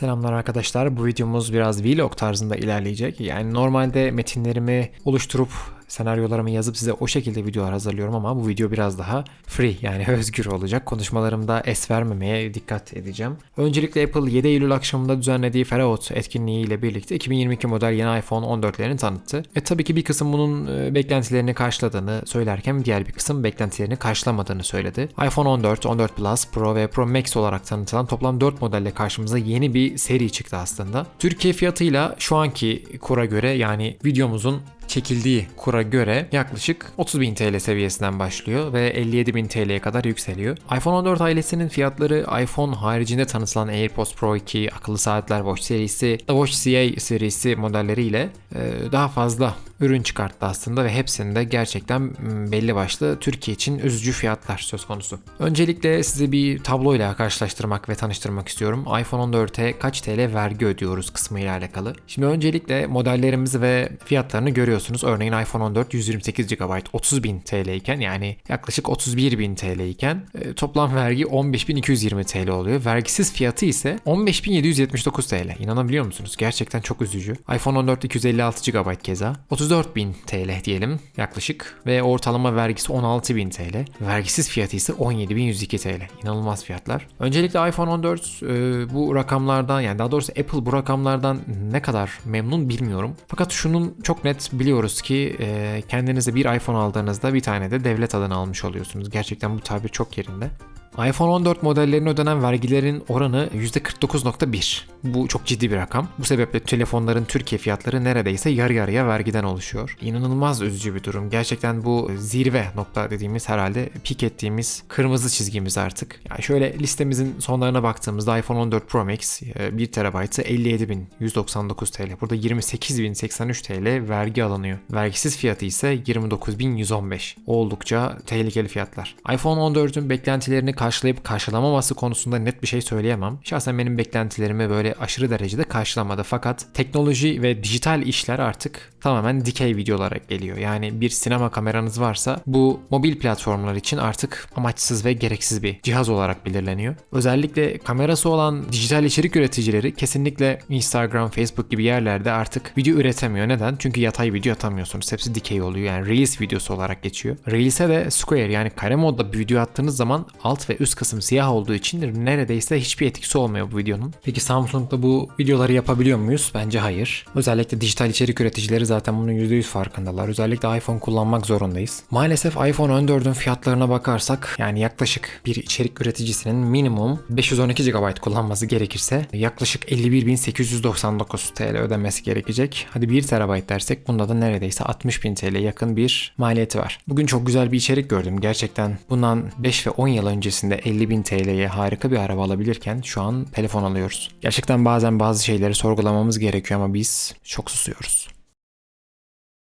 Selamlar arkadaşlar. Bu videomuz biraz vlog tarzında ilerleyecek. Yani normalde metinlerimi oluşturup senaryolarımı yazıp size o şekilde videolar hazırlıyorum ama bu video biraz daha free yani özgür olacak. Konuşmalarımda es vermemeye dikkat edeceğim. Öncelikle Apple 7 Eylül akşamında düzenlediği Ferahot etkinliği ile birlikte 2022 model yeni iPhone 14'lerini tanıttı. E tabii ki bir kısım bunun e, beklentilerini karşıladığını söylerken diğer bir kısım beklentilerini karşılamadığını söyledi. iPhone 14, 14 Plus, Pro ve Pro Max olarak tanıtılan toplam 4 modelle karşımıza yeni bir seri çıktı aslında. Türkiye fiyatıyla şu anki kura göre yani videomuzun çekildiği kura göre yaklaşık 30.000 TL seviyesinden başlıyor ve 57.000 TL'ye kadar yükseliyor. iPhone 14 ailesinin fiyatları iPhone haricinde tanıtılan AirPods Pro 2, akıllı saatler Watch serisi, Watch CA serisi modelleriyle e, daha fazla ürün çıkarttı aslında ve hepsinde gerçekten belli başlı Türkiye için üzücü fiyatlar söz konusu. Öncelikle size bir tabloyla karşılaştırmak ve tanıştırmak istiyorum. iPhone 14'e kaç TL vergi ödüyoruz kısmı ile alakalı. Şimdi öncelikle modellerimizi ve fiyatlarını görüyorsunuz. Örneğin iPhone 14 128 GB 30.000 TL iken yani yaklaşık 31.000 TL iken e, toplam vergi 15.220 TL oluyor. Vergisiz fiyatı ise 15.779 TL. İnanabiliyor musunuz? Gerçekten çok üzücü. iPhone 14 256 GB keza. 34.000 TL diyelim yaklaşık ve ortalama vergisi 16.000 TL. Vergisiz fiyatı ise 17.102 TL. İnanılmaz fiyatlar. Öncelikle iPhone 14 e, bu rakamlardan yani daha doğrusu Apple bu rakamlardan ne kadar memnun bilmiyorum. Fakat şunun çok net biliyoruz ki e, kendinize bir iPhone aldığınızda bir tane de devlet adını almış oluyorsunuz. Gerçekten bu tabir çok yerinde iPhone 14 modellerine ödenen vergilerin oranı %49.1. Bu çok ciddi bir rakam. Bu sebeple telefonların Türkiye fiyatları neredeyse yarı yarıya vergiden oluşuyor. İnanılmaz üzücü bir durum. Gerçekten bu zirve nokta dediğimiz herhalde pik ettiğimiz kırmızı çizgimiz artık. Yani şöyle listemizin sonlarına baktığımızda iPhone 14 Pro Max 1 TB'ı 57.199 TL. Burada 28.083 TL vergi alınıyor. Vergisiz fiyatı ise 29.115. Oldukça tehlikeli fiyatlar. iPhone 14'ün beklentilerini karşılayıp karşılamaması konusunda net bir şey söyleyemem. Şahsen benim beklentilerimi böyle aşırı derecede karşılamadı. Fakat teknoloji ve dijital işler artık tamamen dikey videolara geliyor. Yani bir sinema kameranız varsa bu mobil platformlar için artık amaçsız ve gereksiz bir cihaz olarak belirleniyor. Özellikle kamerası olan dijital içerik üreticileri kesinlikle Instagram, Facebook gibi yerlerde artık video üretemiyor. Neden? Çünkü yatay video atamıyorsunuz. Hepsi dikey oluyor. Yani Reels videosu olarak geçiyor. Reels'e de Square yani kare modda bir video attığınız zaman alt ve üst kısım siyah olduğu için neredeyse hiçbir etkisi olmuyor bu videonun. Peki Samsung'da bu videoları yapabiliyor muyuz? Bence hayır. Özellikle dijital içerik üreticileri zaten bunun %100 farkındalar. Özellikle iPhone kullanmak zorundayız. Maalesef iPhone 14'ün fiyatlarına bakarsak yani yaklaşık bir içerik üreticisinin minimum 512 GB kullanması gerekirse yaklaşık 51.899 TL ödemesi gerekecek. Hadi 1 TB dersek bunda da neredeyse 60.000 TL yakın bir maliyeti var. Bugün çok güzel bir içerik gördüm. Gerçekten bundan 5 ve 10 yıl öncesinde 50.000 TL'ye harika bir araba alabilirken şu an telefon alıyoruz. Gerçekten bazen bazı şeyleri sorgulamamız gerekiyor ama biz çok susuyoruz.